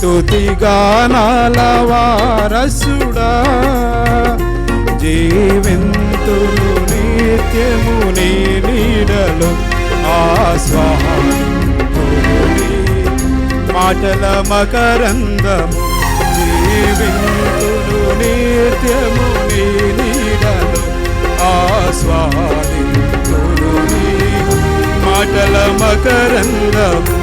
స్తుతిగానాల వారసుడా. జీవింతులు నిత్యము నీ నీడలో ఆస్వాదింతును మాటల మకరందము జీవింతులు నిత్యము నీ నీడలో ఆస్వాదింతును మాటల మకరందము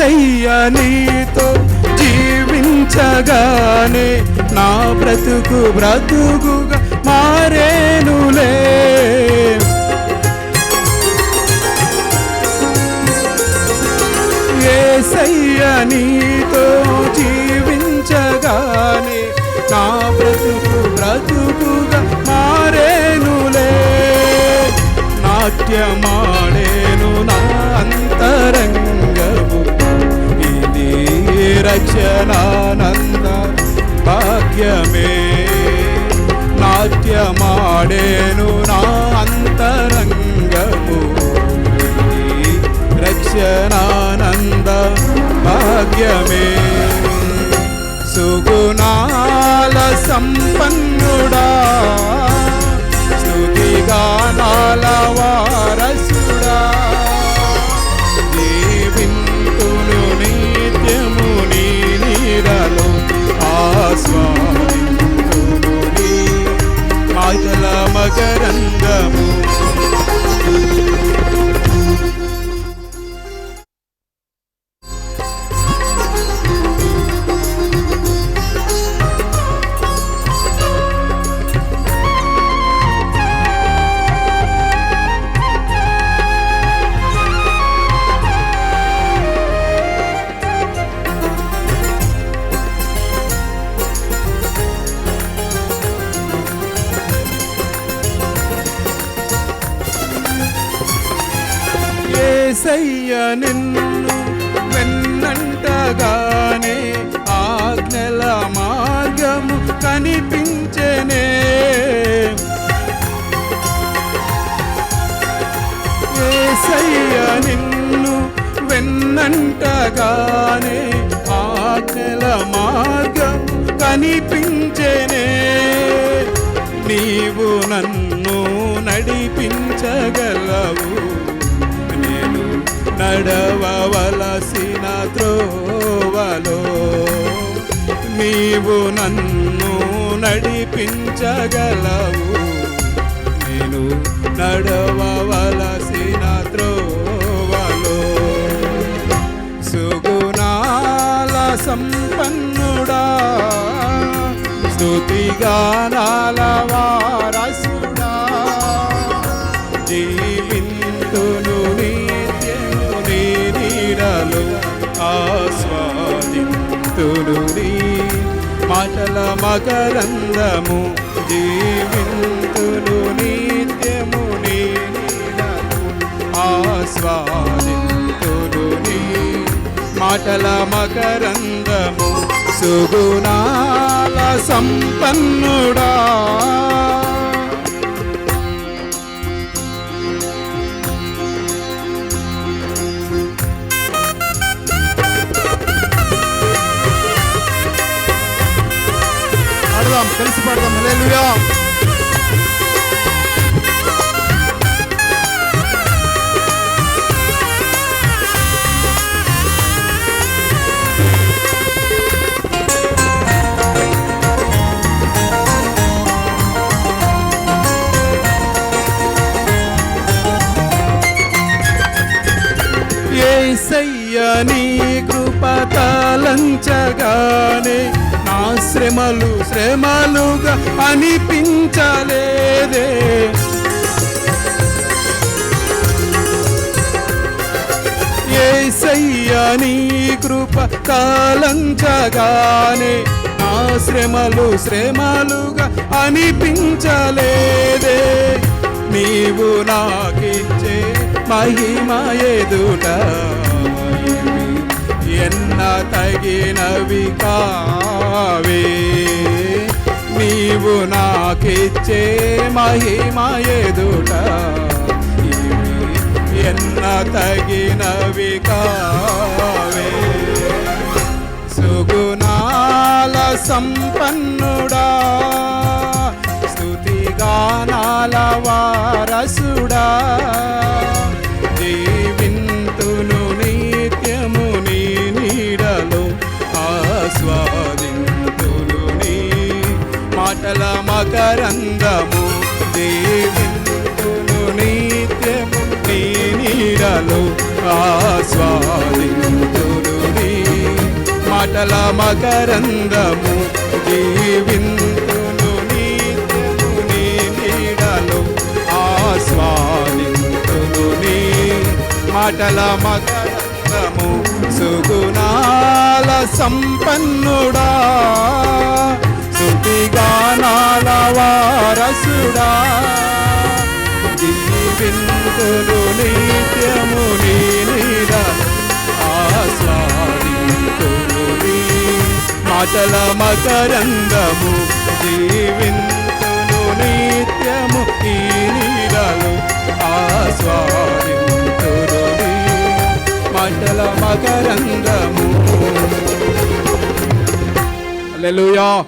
ఏసయ్య నీతో జీవించగానే నా బ్రతుకు బ్రతుకుగా మారేనులే. ఏసయ్య నీతో జీవించగానే నా బ్రతుకు బ్రతుకుగా మారేనులే. నాట్యమాడేను నా అంతరంగము రక్షణానంద భాగ్యమే నాట్యమాడేను నా అంతరంగము రక్షణానంద భాగ్యమే సుగుణాల సంపన్నుడా స్తుతిగానాల అయ్య నిన్ను వెన్నంటగానే ఆజ్ఞల మార్గము కనిపించనే. ఏసయ్య నిన్ను వెన్నంటగానే ఆజ్ఞల మార్గం కనిపించనే. నీవు నన్ను నడిపించగలవు. నడవవలసిన త్రోవలో నీవు నన్ను నడిపించగలవు. నేను నడవవలసిన త్రోవలో సుగుణాల సంపన్నుడా స్తుతిగానాల మకరందము జీవింతును నిత్యము నీ మాటల మకరందము సుగుణాల సంపన్నుడా. పాడదాం కలిసి పాడదాం. హల్లెలూయా. నీ కృపతలంచగానే శ్రమలు శ్రమలుగా అనిపించలేదే. ఏసయ్యా నీ కృప కాలంచగానే నా శ్రమలు శ్రమలుగా అనిపించలేదే. నీవు నాకిచ్చే మహిమ ఎదుట కలిగినవి కావే. నీవు నాకిచ్చే మహిమ ఎదుట ఇవి ఎన్న తగినవి కావే. సుగుణాల సంపన్నుడా స్తుతిగానాల వారసుడా. మకరందము జీవింతును నిత్యము నీ నీరలు ఆస్వాదింతును నీ. మాటల మకరందము జీవింతును నిత్యము నీ మాటల మకరందము సుగుణాల సంపన్నుడా. గానాల వారసుడా. జీవింతులు నిత్యము నీ నీడ ఆస్వాదింతులు మాటల మకరందము జీవింతులు నిత్యము ఈ నీడలు ఆస్వాదింతులు నీ. మాటల మకరందము. హల్లెలూయా.